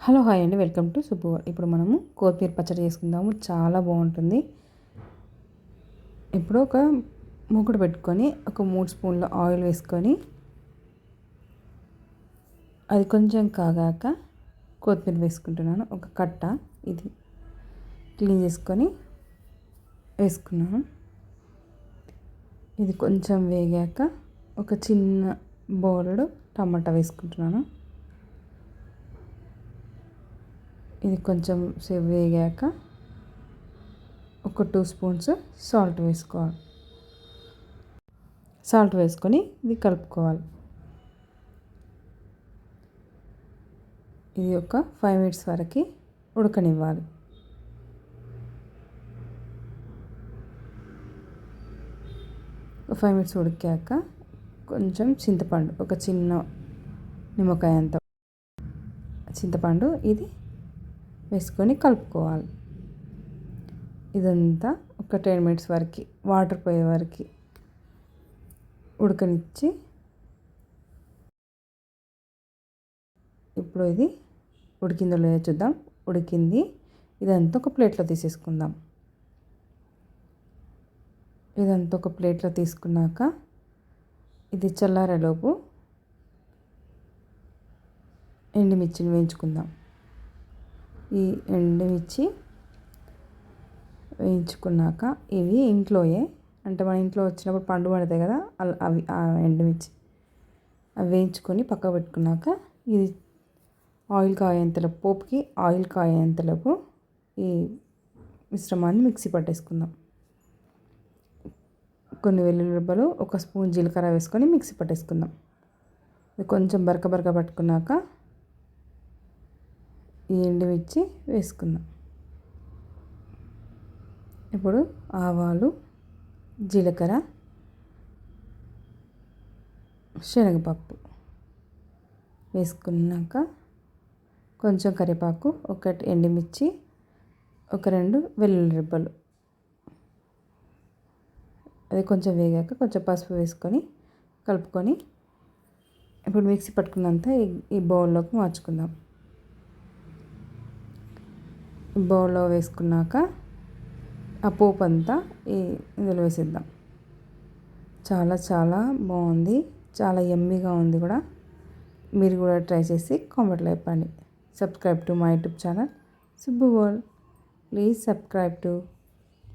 Hello hi అండి welcome to సుబ్బువర్ ఇప్పుడు మనము కొత్తిమీర పచ్చడి చేసుకుందాము. చాలా బాగుంటుంది. ఇప్పుడు ఒక మూకుడు పెట్టుకొని ఒక మూడు స్పూన్ల ఆయిల్ వేసుకొని అది కొంచెం కాగాక కొత్తిమీర వేసుకుంటున్నాను. ఒక కట్ట ఇది క్లీన్ చేసుకొని వేసుకున్నాను. ఇది కొంచెం వేగాక ఒక చిన్న బౌలడు టమాటా వేసుకుంటున్నాను. ఇది కొంచెం సేపు వేగాక ఒక టూ స్పూన్స్ సాల్ట్ వేసుకోవాలి. సాల్ట్ వేసుకొని ఇది కలుపుకోవాలి. ఇది ఒక ఫైవ్ మినిట్స్ వరకు ఉడకనివ్వాలి. ఫైవ్ మినిట్స్ ఉడికాక కొంచెం చింతపండు ఒక చిన్న నిమ్మకాయ అంత. చింతపండు ఇది వేసుకొని కలుపుకోవాలి. ఇదంతా ఒక టెన్ మినిట్స్ వరకు వాటర్ పోయే వరకు ఉడకనిచ్చి ఇప్పుడు ఇది ఉడికిందో లేదో చూద్దాం. ఉడికింది. ఇదంతా ఒక ప్లేట్లో తీసేసుకుందాం. ఇదంతా ఒక ప్లేట్లో తీసుకున్నాక ఇది చల్లారేలోపు ఎండుమిర్చిని వేయించుకుందాం. ఈ ఎండుమిర్చి వేయించుకున్నాక ఇవి ఇంట్లోయే. అంటే మన ఇంట్లో వచ్చినప్పుడు పండు పడతాయి కదా అవి ఆ ఎండుమిర్చి అవి వేయించుకొని పక్క పెట్టుకున్నాక ఇది ఆయిల్ కాయేంతలోపు పోపుకి ఆయిల్ కాయేంతలోపు ఈ మిశ్రమాన్ని మిక్సీ పట్టేసుకుందాం. కొన్ని వెల్లుల్లిబ్బలు ఒక స్పూన్ జీలకర్ర వేసుకొని మిక్సీ పట్టేసుకుందాం. కొంచెం బరక బరక పట్టుకున్నాక ఈ ఎండుమిర్చి వేసుకుందాం. ఇప్పుడు ఆవాలు జీలకర్ర శనగపప్పు వేసుకున్నాక కొంచెం కరివేపాకు ఒకటి ఎండుమిర్చి ఒక రెండు వెల్లుల్లి రెబ్బలు. అది కొంచెం వేగాక కొంచెం పసుపు వేసుకొని కలుపుకొని ఇప్పుడు మిక్సీ పట్టుకున్నంత ఈ బౌల్లోకి మార్చుకుందాం. బౌల్లో వేసుకున్నాక ఆ పోపు అంతా ఈ ఇందులో వేసేద్దాం. చాలా చాలా బాగుంది. చాలా ఎమ్మీగా ఉంది కూడా. మీరు కూడా ట్రై చేసి కామెంట్లో చెప్పండి. Subscribe to my YouTube channel Subbu world please subscribe to